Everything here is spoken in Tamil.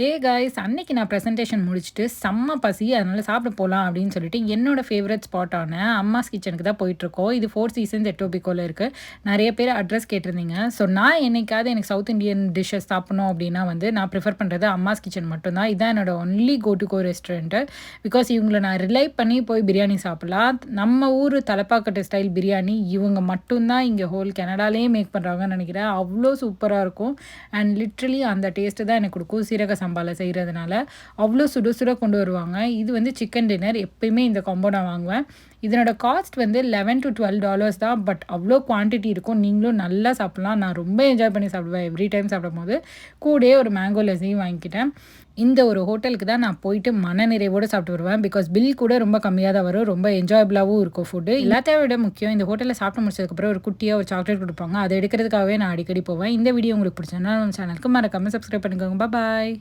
ஹே காய்ஸ் அன்னைக்கு நான் ப்ரெசன்டேஷன் முடிச்சுட்டு செம்ம பசி அதனால் சாப்பிட போகலாம் அப்படின்னு சொல்லிட்டு என்னோட ஃபேவரட் ஸ்பாட்டான அம்மாஸ் கிச்சனுக்கு தான் போயிட்டுருக்கோம். இது ஃபோர் சீசன்ஸ் எட்டோபிக்கோவில் இருக்குது நிறைய பேர் அட்ரஸ் கேட்டிருந்தீங்க. ஸோ நான் என்னைக்காவது எனக்கு சவுத் இந்தியன் டிஷ்ஷஸ் சாப்பிடணும் அப்படின்னா வந்து நான் ப்ரிஃபர் பண்ணுறது அம்மாஸ் கிச்சன் மட்டும்தான் இதான் என்னோட only go to go restaurant because இவங்களை நான் ரிலை பண்ணி போய் பிரியாணி சாப்பிட்லாம். நம்ம ஊர் தலப்பாக்கட்டு ஸ்டைல் பிரியாணி இவங்க மட்டும்தான் இங்கே ஹோல் கனடாலேயே மேக் பண்ணுறாங்கன்னு நினைக்கிறேன். அவ்வளோ சூப்பராக இருக்கும். அண்ட் லிட்ரலி அந்த டேஸ்ட்டு தான் எனக்கு கொடுக்கும். சீரக சாம்பாரில் செய்கிறதுனால அவ்வளோ சுட சுட கொண்டு வருவாங்க. இது வந்து சிக்கன் டின்னர் எப்பயுமே இந்த காம்போ நான் வாங்குவேன். இதனோட காஸ்ட் வந்து லெவன் டு டுவெல் டாலர்ஸ் தான். பட் அவ்வளோ குவான்டிட்டி இருக்கும். நீங்களும் நல்லா சாப்பிட்லாம். நான் ரொம்ப என்ஜாய் பண்ணி சாப்பிடுவேன். எவ்ரி டைம் சாப்பிடும்போது கூட கூடயே ஒரு மேங்கோ லெஸையும் வாங்கிக்கிட்டேன். இந்த ஒரு ஹோட்டலுக்கு தான் நான் போயிட்டு மன நிறைவோடு சாப்பிட்டு வருவேன். பிகாஸ் பில் கூட ரொம்ப கம்மியாக தான் வரும். ரொம்ப என்ஜாயபிளாகவும் இருக்கும் ஃபுட்டு எல்லாத்தையும் விட முக்கியம் இந்த ஹோட்டலில் சாப்பிட்டு முடிச்சதுக்கப்புறம் ஒரு குட்டியாக ஒரு சாக்லேட் கொடுப்பாங்க. அதை எடுக்கிறதுக்காகவே நான் அடிக்கடி போவேன். இந்த வீடியோ உங்களுக்கு பிடிச்சதுன்னா நம்ம சேனலுக்கு மறக்காமல் சப்ஸ்கிரைப் பண்ணிக்கோங்க. பாய்